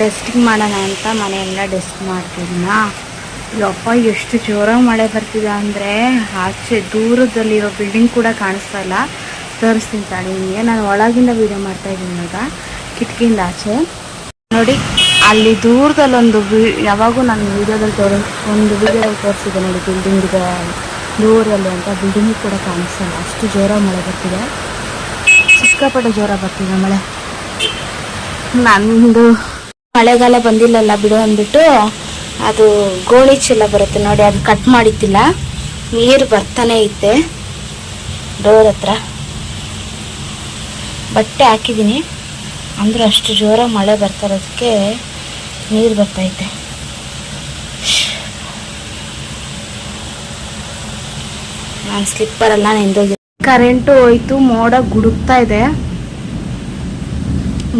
ಡೆಸ್ಟಿಂಗ್ ಮಾಡೋಣ ಅಂತ ಮನೆಯೆಲ್ಲ ಡಸ್ಟ್ ಮಾಡ್ತಿದ್ನ. ಯಪ್ಪ ಎಷ್ಟು ಜೋರಾಗಿ ಮಳೆ ಬರ್ತಿದೆ ಅಂದರೆ ಆಚೆ ದೂರದಲ್ಲಿರೋ ಬಿಲ್ಡಿಂಗ್ ಕೂಡ ಕಾಣಿಸ್ತಾ ಇಲ್ಲ. ತೋರಿಸ್ತೀನಿ ತಾಳಿ ನಿಮಗೆ. ನಾನು ಒಳಗಿಂದ ವೀಡಿಯೋ ಮಾಡ್ತಾ ಇದ್ದೀನಿ ಇವಾಗ. ಕಿಟಕಿಯಿಂದ ಆಚೆ. ನೋಡಿ, ಅಲ್ಲಿ ದೂರದಲ್ಲಿ ಒಂದು ಯಾವಾಗೂ ನಾನು ವೀಡಿಯೋದಲ್ಲಿ ತೋರಿ, ಒಂದು ವೀಡಿಯೋದಲ್ಲಿ ತೋರಿಸಿದೆ ನೋಡಿ ಬಿಲ್ಡಿಂಗ್ ಇದೆ ದೂರದಲ್ಲಿ ಅಂತ. ಬಿಲ್ಡಿಂಗ್ ಕೂಡ ಕಾಣಿಸ್ತಲ್ಲ ಅಷ್ಟು ಜೋರಾಗಿ ಮಳೆ ಬರ್ತಿದೆ. ಸಿಕ್ಕಾಪಟ್ಟೆ ಜೋರ ಬರ್ತಿದೆ ಮಳೆ. ನಂದು ಮಳೆಗಾಲ ಬಂದಿಲ್ಲಲ್ಲ ಬಿಡು ಅಂದ್ಬಿಟ್ಟು ಅದು ಗೋಣಿ ಚೀಲ ಬರುತ್ತೆ ನೋಡಿ, ಅದು ಕಟ್ ಮಾಡಿದ್ದಿಲ್ಲ. ನೀರು ಬರ್ತಾನೆ ಐತೆ. ಡೋರ್ ಹತ್ರ. ಬಟ್ಟೆ ಹಾಕಿದ್ದೀನಿ. ಅಂದ್ರೆ ಅಷ್ಟು ಜೋರಾಗಿ ಮಳೆ ಬರ್ತಾ ಇರೋದಕ್ಕೆ ನೀರು ಬರ್ತೈತೆ ನಾನು ಸ್ಲಿಪ್ಪರೆಲ್ಲ ನೆಂದೋಗಿ ಕರೆಂಟು ಹೋಯ್ತು, ಮೋಡ ಗುಡುಕ್ತಾ ಇದೆ.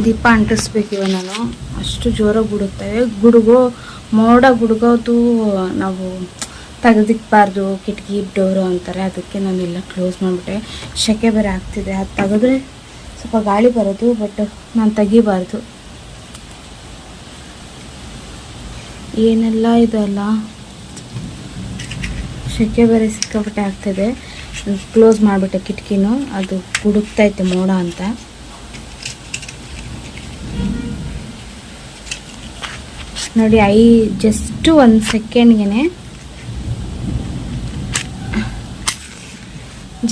ದೀಪ ಅಂಟಿಸ್ಬೇಕಿವ ನಾನು. ಅಷ್ಟು ಜೋರಾಗಿ ಗುಡುಕ್ತವೆ ಗುಡುಗೋ, ಮೋಡ ಗುಡುಗೋದು ನಾವು ತೆಗೆದಿಕ್ಬಾರ್ದು, ಕಿಟಕಿ, ಡೋರು ಅಂತಾರೆ. ಅದಕ್ಕೆ ನಾನೆಲ್ಲ ಕ್ಲೋಸ್ ಮಾಡಿಬಿಟ್ಟೆ. ಶೆಕೆ ಬೇರೆ ಆಗ್ತಿದೆ. ಅದು ತೆಗೆದ್ರೆ ಸ್ವಲ್ಪ ಗಾಳಿ ಬರೋದು, ಬಟ್ ನಾನು ತೆಗಿಬಾರ್ದು. ಏನೆಲ್ಲ ಇದೆಲ್ಲ ಶೆಕೆ ಬೇರೆ ಸಿಕ್ಕಾಪಟ್ಟೆ ಆಗ್ತಿದೆ. ಕ್ಲೋಸ್ ಮಾಡಿಬಿಟ್ಟೆ ಕಿಟಕಿನೂ. ಅದು ಗುಡುಕ್ತೈತೆ ಮೋಡ ಅಂತ. ನೋಡಿ, ಐ ಜಸ್ಟ್ ಒಂದು ಸೆಕೆಂಡ್ಗೆ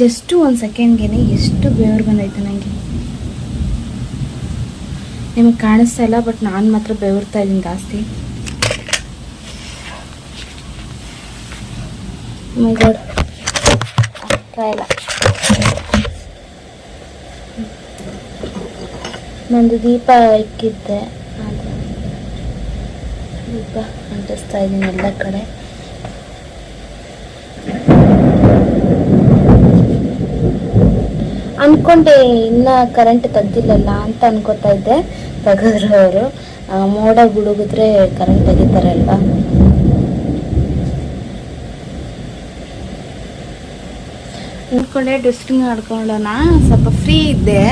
ಜಸ್ಟು ಒಂದು ಸೆಕೆಂಡ್ಗೆ ಎಷ್ಟು ಬೇವ್ರು ಬಂದೈತೆ ನನಗೆ ನಿಮಗೆ ಕಾಣಿಸ್ತಾ ಇಲ್ಲ ಬಟ್ ನಾನು ಮಾತ್ರ ಬೆವರ್ತಾ ಇದ್ದೀನಿ ಜಾಸ್ತಿ. Oh ನಂದು ದೀಪ ಇಕ್ಕಿದ್ದೆ. ದೀಪ ಅಂಟಿಸ್ತಾ ಇದ್ದೀನಿ ಎಲ್ಲ ಕಡೆ. ಅಂದ್ಕೊಂಡೆ ಇನ್ನ ಕರೆಂಟ್ ತೆಗ್ದಿಲ್ಲಲ್ಲ ಅಂತ ಅನ್ಕೋತಾ ಇದ್ದೆ. ತೆಗೆದ್ರು ಅವರು. ಮೋಡ ಗುಡುಗಿದ್ರೆ ಕರೆಂಟ್ ತೆಗಿತಾರೆ ಅಲ್ವಾ ಅನ್ಕೊಂಡೆ ಡಸ್ಟಿಂಗ್ ಮಾಡ್ಕೊಳ್ಳೋಣ. ಸ್ವಲ್ಪ ಫ್ರೀ ಇದ್ದೆ.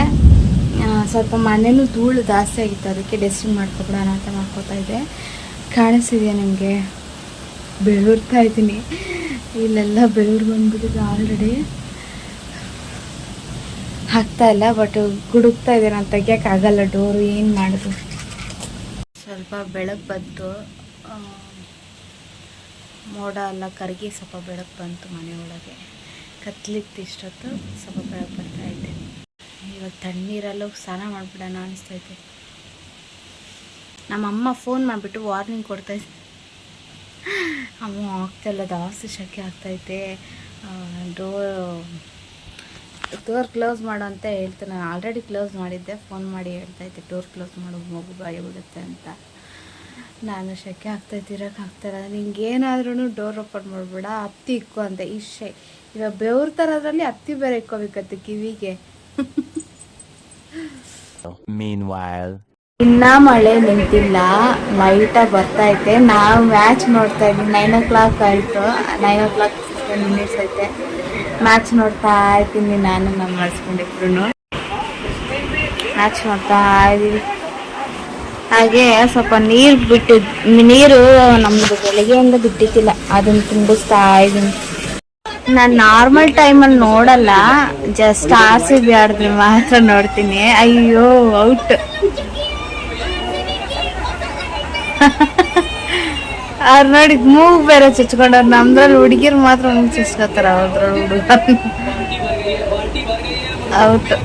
ಸ್ವಲ್ಪ ಮನೆಯೂ ಧೂಳು ಜಾಸ್ತಿ ಆಗಿತ್ತು, ಅದಕ್ಕೆ ಡಸ್ಟಿಂಗ್ ಮಾಡ್ಕೊಬಿಡೋಣ ಅಂತ ಮಾಡ್ಕೋತಾ ಇದ್ದೆ. ಕಾಣಿಸ್ತಿದೆಯಾ ನಿಮಗೆ? ಬೆಳೂರ್ತಾ ಇದ್ದೀನಿ. ಇಲ್ಲೆಲ್ಲ ಬೆಳೂರು ಬಂದ್ಬಿಟ್ಟಿದೆ ಆಲ್ರೆಡಿ ಹಾಕ್ತಾ ಇಲ್ಲ ಬಟ್ ಗುಡುಕ್ತಾ ಇದೆ, ನಾನು ತೆಗಿಯೋಕ್ಕಾಗಲ್ಲ ಡೋರು ಏನು ಮಾಡೋದು? ಸ್ವಲ್ಪ ಬೆಳಕು ಬಂತು. ಮೋಡ ಎಲ್ಲ ಕರಗಿ ಸ್ವಲ್ಪ ಬೆಳಕು ಬಂತು ಮನೆ ಒಳಗೆ. ಕತ್ಲಿತ್ತು ಇಷ್ಟೊತ್ತು, ಸ್ವಲ್ಪ ಬೆಳಕು ಬರ್ತಾ ಇದ್ದೆ ಇವಾಗ ತಣ್ಣೀರಲ್ಲೂ ಸ್ನಾನ ಮಾಡಿಬಿಡೋಣ ಅನಿಸ್ತೈತೆ ನಮ್ಮಮ್ಮ ಫೋನ್ ಮಾಡಿಬಿಟ್ಟು ವಾರ್ನಿಂಗ್ ಕೊಡ್ತಾ ಅಮ್ಮ, ಆಗ್ತಾಯಿಲ್ಲ, ಜಾಸ್ತಿ ಶೆಕೆ ಆಗ್ತೈತೆ. ಡೋರ್ ಡೋರ್ ಕ್ಲೋಸ್ ಮಾಡು ಅಂತ ಹೇಳ್ತಾನೆ. ಆಲ್ರೆಡಿ ಕ್ಲೋಸ್ ಮಾಡಿದ್ದೆ. ಫೋನ್ ಮಾಡಿ ಹೇಳ್ತೈತೆ ಡೋರ್ ಕ್ಲೋಸ್ ಮಾಡು, ಮಗು ಬಾಯಿ ಬಿಡುತ್ತೆ ಅಂತ. ನಾನು ಶೆಕೆ ಆಗ್ತೈತೆ, ಇರೋಕೆ ಆಗ್ತಾಯಿಲ್ಲ. ನಿಂಗೆ ಏನಾದ್ರೂ ಡೋರ್ ಓಪನ್ ಮಾಡಿಬಿಡ. ಹತ್ತಿ ಇಕ್ಕು ಅಂತ ಇಷ್ಟೇ ಇವಾಗ ಬೆವ್ರ ಥರದ್ರಲ್ಲಿ ಹತ್ತಿ ಬೇರೆ ಇಕ್ಕೋಬೇಕತ್ತೆ ಕಿವಿಗೆ. ಇನ್ನ ಮಳೆ ನಿಂತಿಲ್ಲ ಲೈಟಾಗಿ ಬರ್ತಾ ಐತೆ. ನಾವು ಮ್ಯಾಚ್ ನೋಡ್ತಾ ಇದ್ವಿ. ನೈನ್ ಓ ಕ್ಲಾಕ್ ಆಯಿತು. ನೈನ್ ಓ ಕ್ಲಾಕ್ ಮಿನಿಟ್ಸ್ ಐತೆ. ಮ್ಯಾಚ್ ನೋಡ್ತಾ ಇದ್ದೀನಿ ನಾನು ನಮ್ಮ ಮಾಡಿಸ್ಕೊಂಡಿದ್ರು ಮ್ಯಾಚ್ ನೋಡ್ತಾ ಇದ್ದೀವಿ. ಹಾಗೆ ಸ್ವಲ್ಪ ನೀರು ಬಿಟ್ಟು ನೀರು ನಮ್ಮದು ಬೆಳಗ್ಗೆಯಿಂದ ಬಿಟ್ಟಿದ್ದಿಲ್ಲ. ಅದನ್ನು ತುಂಬಿಸ್ತಾ ಇದ್ದೀನಿ. ನಾನು ನಾರ್ಮಲ್ ಟೈಮಲ್ಲಿ ನೋಡಲ್ಲ. ಜಸ್ಟ್ ಆರ್ ಸಿ ಮಾತ್ರ ನೋಡ್ತೀನಿ. ಅಯ್ಯೋ ಔಟ್ ಅವ್ರು ನೋಡಿ ಮೂಗ್ ಬೇರೆ ಚುಚ್ಕೊಂಡವ್ರು ನಮ್ದ್ರಲ್ಲಿ ಹುಡುಗಿರು ಮಾತ್ರ ಮೂಗ್ ಚುಚ್ಕೋತಾರ ಅವ್ರದ್ರಲ್ಲಿ ಹುಡುಗ ಹೌದು.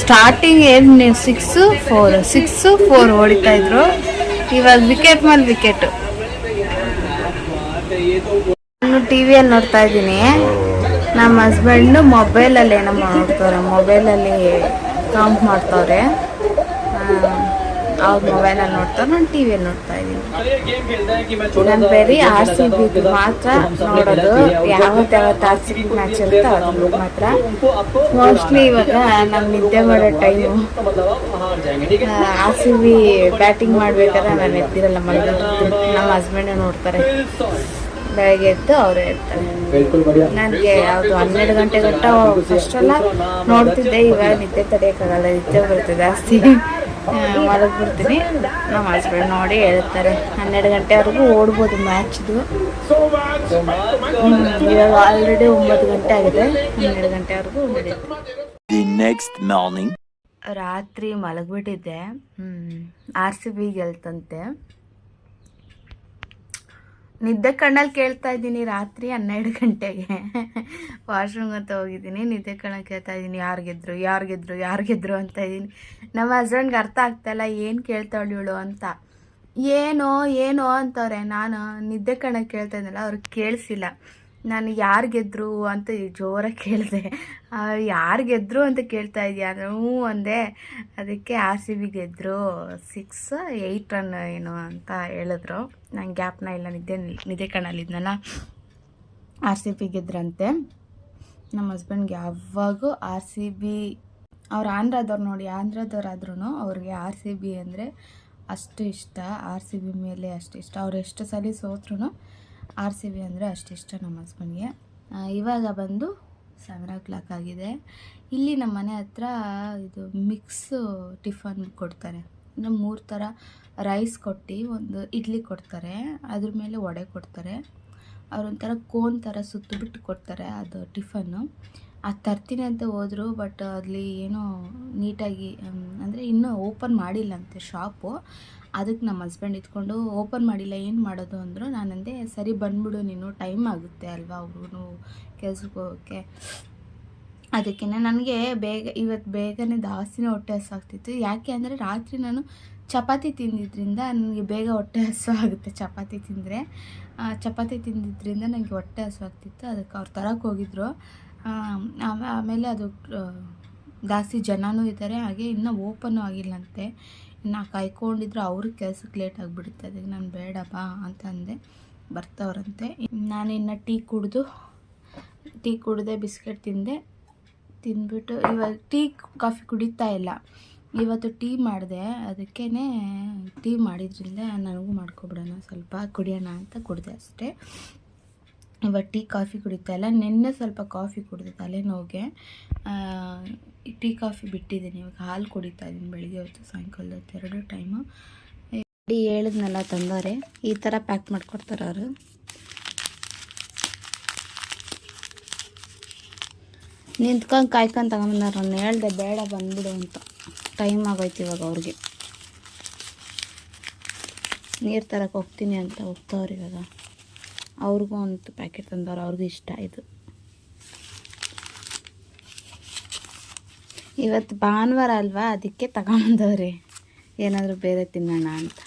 ಸ್ಟಾರ್ಟಿಂಗ್ ಏನು ಸಿಕ್ಸ್ ಫೋರ್ ಸಿಕ್ಸ್ ಫೋರ್ ಹೊಡಿತಾ ಇದ್ರು. ಇವಾಗ ವಿಕೆಟ್ ಮೇಲೆ ವಿಕೆಟ್ ನಾನು ಟಿ ವಿಯಲ್ಲಿ ನೋಡ್ತಾ ಇದ್ದೀನಿ. ನಮ್ಮ ಹಸ್ಬೆಂಡು ಮೊಬೈಲಲ್ಲಿ ಏನೋ ಮಾಡ್ತಾರೆ ಮೊಬೈಲಲ್ಲಿ ಕೌಂಟ್ ಮಾಡ್ತವ್ರೆ. ಅವ್ರ ಮೊಬೈಲಲ್ಲಿ ನೋಡ್ತಾ, ನಾನು ಟಿ ವಿಯಲ್ಲಿ ನೋಡ್ತಾ ಇದ್ದೀನಿ. ನಾನು ಬರೀ ಆರ್ ಸಿ ಬಿ ಮಾತ್ರ ನೋಡೋದು. ಯಾವತ್ತು ಯಾವತ್ತು ಆರ್ ಸಿ ಬಿ ಮ್ಯಾಚ್ ಇರುತ್ತೆ ಅದು ಮಾತ್ರ. ಮೋಸ್ಟ್ಲಿ ಇವಾಗ ನಾನು ನಿದ್ದೆ ಮಾಡೋ time R C B batting ಮಾಡ್ಬೇಕಾದ್ರೆ ನಾನು ಎದ್ದಿರಲ್ಲ ಮಲಗಿರ್ತೀನಿ ನಮ್ಮ ಹಸ್ಬೆಂಡೇ ನೋಡ್ತಾರೆ. ಬೆಳಗ್ಗೆ ಎದ್ದು ಅವರೇ ಇರ್ತಾರೆ ನನಗೆ ಯಾವುದು ಹನ್ನೆರಡು ಗಂಟೆ ಗಂಟ ಫಸ್ಟ್ ಎಲ್ಲ ನೋಡ್ತಿದ್ದೆ, ಇವಾಗ ನಿದ್ದೆ ತಡೆಯೋಕ್ಕಾಗಲ್ಲ, ನಿದ್ದೆ ಬರುತ್ತೆ ಜಾಸ್ತಿ. ಮಲಗ್ಬಿಡ್ತೀನಿ ನಮ್ಮ ಹಸ್ಬೆಂಡ್ ನೋಡಿ ಹೇಳ್ತಾರೆ. ಹನ್ನೆರಡು ಗಂಟೆವರೆಗೂ ಓಡ್ಬೋದು ಮ್ಯಾಚ್ದು ಇವಾಗ ಆಲ್ರೆಡಿ ಒಂಬತ್ತು ಗಂಟೆ ಆಗಿದೆ. ಹನ್ನೆರಡು ಗಂಟೆವರೆಗೂ ನಡೆಯುತ್ತೆ ನೆಕ್ಸ್ಟ್ ಮಾರ್ನಿಂಗ್ morning. ರಾತ್ರಿ ಮಲಗಿಬಿಟ್ಟಿದ್ದೆ. ಆರ್ ಸಿ ಬಿ ಗೆಲ್ತಂತೆ. ನಿದ್ದೆ ಕಣ್ಣಲ್ಲಿ ಕೇಳ್ತಾ ಇದ್ದೀನಿ ರಾತ್ರಿ ಹನ್ನೆರಡು ಗಂಟೆಗೆ. ವಾಶ್ರೂಮ್ ಅಂತ ಹೋಗಿದ್ದೀನಿ, ನಿದ್ದೆ ಕಣ್ಣಲ್ಲಿ ಕೇಳ್ತಾ ಇದ್ದೀನಿ, ಯಾರು ಗೆದ್ರು ಯಾರು ಗೆದ್ರು ಯಾರು ಗೆದ್ರು ಅಂತ ಇದ್ದೀನಿ. ನಮ್ಮ ಹಸ್ಬೆಂಡ್ಗೆ ಅರ್ಥ ಆಗ್ತಾಯಿಲ್ಲ ಏನು ಕೇಳ್ತಾಳು ಇವಳು ಅಂತ. ಏನೋ ಏನೋ ಅಂತವ್ರೆ, ನಾನು ನಿದ್ದೆ ಕಣ್ಣಲ್ಲಿ ಕೇಳ್ತಾ ಇದ್ದಲ್ಲ ಅವ್ರಿಗೆ ಕೇಳಿಸಿಲ್ಲ. ನಾನು ಯಾರು ಗೆದ್ರು ಅಂತ ಜೋರಾಗಿ ಕೇಳಿದೆ. ಯಾರು ಗೆದ್ರು ಅಂತ ಕೇಳ್ತಾ ಇದೆಯಾ? ಹ್ಞೂ ಅಂದೆ. ಅದಕ್ಕೆ ಆರ್ ಸಿ ಬಿ ಗೆದ್ರು. ಸಿಕ್ಸ್, ಏಯ್ಟ್ ರನ್ ಏನು ಅಂತ ಹೇಳಿದ್ರು. ನಂಗೆ ಗ್ಯಾಪ್ನ ಇಲ್ಲ, ನಿದ್ದೆ ನಿದ್ದೆ ಕಣ್ಣಲ್ಲಿದ್ನಲ್ಲ ಆರ್ ಸಿ ಬಿ ಗೆದ್ರಂತೆ. ನಮ್ಮ ಹಸ್ಬೆಂಡ್ಗೆ ಯಾವಾಗೂ ಆರ್ ಸಿ ಬಿ ಅವ್ರು ಆಂಧ್ರದವ್ರು ನೋಡಿ ಆಂಧ್ರದವ್ರಾದ್ರೂ ಅವ್ರಿಗೆ ಆರ್ ಸಿ ಬಿ ಅಂದರೆ ಅಷ್ಟು ಇಷ್ಟ. ಆರ್ ಸಿ ಬಿ ಮೇಲೆ ಅಷ್ಟು ಇಷ್ಟ. ಅವ್ರು ಎಷ್ಟು ಸಲ ಸೋತ್ರೂ ಆರ್ ಸಿ ಬಿ ಅಂದರೆ ಅಷ್ಟು ಇಷ್ಟ ನಮ್ಮ ಹಸ್ಬೆಂಡ್ಗೆ ಇವಾಗ ಬಂದು ಸೆವೆನ್ ಓ ಕ್ಲಾಕ್ ಆಗಿದೆ. ಇಲ್ಲಿ ನಮ್ಮ ಮನೆ ಹತ್ರ ಇದು ಮಿಕ್ಸು ಟಿಫನ್ ಕೊಡ್ತಾರೆ. ಮೂರು ಥರ ರೈಸ್ ಕೊಟ್ಟು ಒಂದು ಇಡ್ಲಿ ಕೊಡ್ತಾರೆ, ಅದ್ರ ಮೇಲೆ ವಡೆ ಕೊಡ್ತಾರೆ. ಅವ್ರೊಂಥರ ಕೋನ್ ಥರ ಸುತ್ತಬಿಟ್ಟು ಕೊಡ್ತಾರೆ ಅದು ಟಿಫನ್ನು ಅದು ತರ್ತೀನಿ ಅಂತ ಹೋದರು ಬಟ್ ಅಲ್ಲಿ ಏನೋ ನೀಟಾಗಿ ಅಂದರೆ ಇನ್ನೂ ಓಪನ್ ಮಾಡಿಲ್ಲಂತೆ ಶಾಪು ಅದಕ್ಕೆ ನಮ್ಮ ಹಸ್ಬೆಂಡ್ ಇದ್ಕೊಂಡು ಓಪನ್ ಮಾಡಿಲ್ಲ, ಏನು ಮಾಡೋದು ಅಂದರು, ನಾನಂದೆ ಸರಿ ಬಂದ್ಬಿಡು, ನೀನು ಟೈಮ್ ಆಗುತ್ತೆ ಅಲ್ವಾ ಅವ್ರೂ ಕೆಲ್ಸಕ್ಕೆ ಹೋಗೋಕ್ಕೆ. ಅದಕ್ಕೆ ನನಗೆ ಬೇಗ ಇವತ್ತು ಬೇಗನೆ ಜಾಸ್ತಿನೇ ಹೊಟ್ಟೆ ಹಸುವಾಗ್ತಿತ್ತು ಯಾಕೆ ಅಂದರೆ ರಾತ್ರಿ ನಾನು ಚಪಾತಿ ತಿಂದಿದ್ದರಿಂದ ನನಗೆ ಬೇಗ ಹೊಟ್ಟೆ ಹಸು ಆಗುತ್ತೆ ಚಪಾತಿ ತಿಂದರೆ. ಚಪಾತಿ ತಿಂದಿದ್ದರಿಂದ ನನಗೆ ಹೊಟ್ಟೆ ಹಸುವಾಗ್ತಿತ್ತು ಅದಕ್ಕೆ ಅವ್ರು ತರಕ್ಕೆ ಹೋಗಿದ್ರು. ಆಮ- ಆಮೇಲೆ ಅದು ಜಾಸ್ತಿ ಜನನೂ ಇದ್ದಾರೆ. ಹಾಗೆ ಇನ್ನೂ ಓಪನ್ ಆಗಿಲ್ಲಂತೆ. ಇನ್ನು ಕಾಯ್ಕೊಂಡಿದ್ರು. ಅವ್ರ ಕೆಲ್ಸಕ್ಕೆ ಲೇಟ್ ಆಗಿಬಿಡುತ್ತೆ. ಅದಕ್ಕೆ ನಾನು ಬೇಡಪ್ಪ ಅಂತ ಅಂದೆ. ಬರ್ತಾವ್ರಂತೆ. ನಾನು ಇನ್ನು ಟೀ ಕುಡಿದು, ಟೀ ಕುಡಿದೆ ಬಿಸ್ಕೆಟ್ ತಿಂದೆ. ತಿಂದ್ಬಿಟ್ಟು ಇವಾಗ ಟೀ ಕಾಫಿ ಕುಡಿತಾ ಇಲ್ಲ. ಇವತ್ತು ಟೀ ಮಾಡಿದೆ ಅದಕ್ಕೇ ಟೀ ಮಾಡಿದ್ರಿಂದ ನನಗೂ ಮಾಡ್ಕೊಬಿಡೋಣ, ಸ್ವಲ್ಪ ಕುಡಿಯೋಣ ಅಂತ ಕುಡಿದೆ ಅಷ್ಟೇ. ಇವಾಗ ಟೀ ಕಾಫಿ ಕುಡಿತಾ ಇಲ್ಲ, ನಿನ್ನೆ ಸ್ವಲ್ಪ ಕಾಫಿ ಕುಡಿದೆ ತಲೆನೋವಿಗೆ. ಟೀ ಕಾಫಿ ಬಿಟ್ಟಿದ್ದೀನಿ, ಇವಾಗ ಹಾಲು ಕುಡಿತಾ ಇದ್ದೀನಿ ಬೆಳಿಗ್ಗೆ ಹೊತ್ತು, ಸಾಯಂಕಾಲದ ಹೊತ್ತು, ಎರಡು ಟೈಮು. ಹೇಳಿದ್ನೆಲ್ಲ ತಂದವ್ರೆ, ಈ ಥರ ಪ್ಯಾಕ್ ಮಾಡಿಕೊಡ್ತಾರೆ ಅವರು. ನಿಂತ್ಕೊಂಡು ಕಾಯ್ಕೊಂಡು ತಗೊಂಬಂದಾರ ನಾನು ಹೇಳ್ದೆ, ಬೇಡ ಬಂದ್ಬಿಡು ಅಂತ. ಟೈಮ್ ಆಗೋಯ್ತು ಇವಾಗ ಅವ್ರಿಗೆ. ನೀರು ತರಕ್ಕೆ ಹೋಗ್ತೀನಿ ಅಂತ ಹೋಗ್ತಾವ್ರು ಇವಾಗ. ಅವ್ರಿಗೂ ಒಂದು ಪ್ಯಾಕೆಟ್ ತಂದವ್ರು, ಅವ್ರಿಗೂ ಇಷ್ಟ ಇದು. ಇವತ್ತು ಭಾನುವಾರ ಅಲ್ವಾ, ಅದಕ್ಕೆ ತಗೊಂಬಂದವ್ರಿ. ಏನಾದರೂ ಬೇರೆ ತಿನ್ನೋಣ ಅಂತ.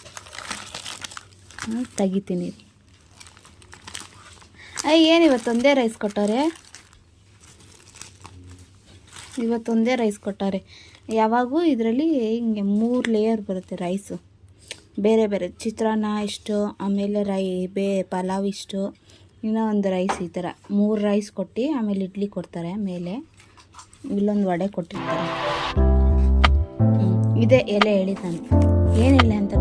ತೆಗಿತೀನಿ. ಅಯ್ಯ ಏನು ಇವತ್ತೊಂದೇ ರೈಸ್ ಕೊಟ್ಟವ್ರೆ? ಇವತ್ತೊಂದೇ ರೈಸ್ ಕೊಟ್ಟಾರೆ ಯಾವಾಗೂ ಇದರಲ್ಲಿ ಹಿಂಗೆ ಮೂರು ಲೇಯರ್ ಬರುತ್ತೆ ರೈಸು ಬೇರೆ ಬೇರೆ ಚಿತ್ರಾನ್ನ ಇಷ್ಟು, ಆಮೇಲೆ ರೈ, ಬೇ, ಪಲಾವ್ ಇಷ್ಟು, ಇನ್ನೂ ಒಂದು ರೈಸ್ ಈ ಥರ ಮೂರು ರೈಸ್ ಕೊಟ್ಟು ಆಮೇಲೆ ಇಡ್ಲಿ ಕೊಡ್ತಾರೆ, ಮೇಲೆ ಇಲ್ಲೊಂದು ವಡೆ ಕೊಟ್ಟಿರ್ತಾರೆ. ಇದೆ ಎಲೆ ಹೇಳಿದ್ದಾನೆ ಏನಿಲ್ಲ ಏನು ಅಂತ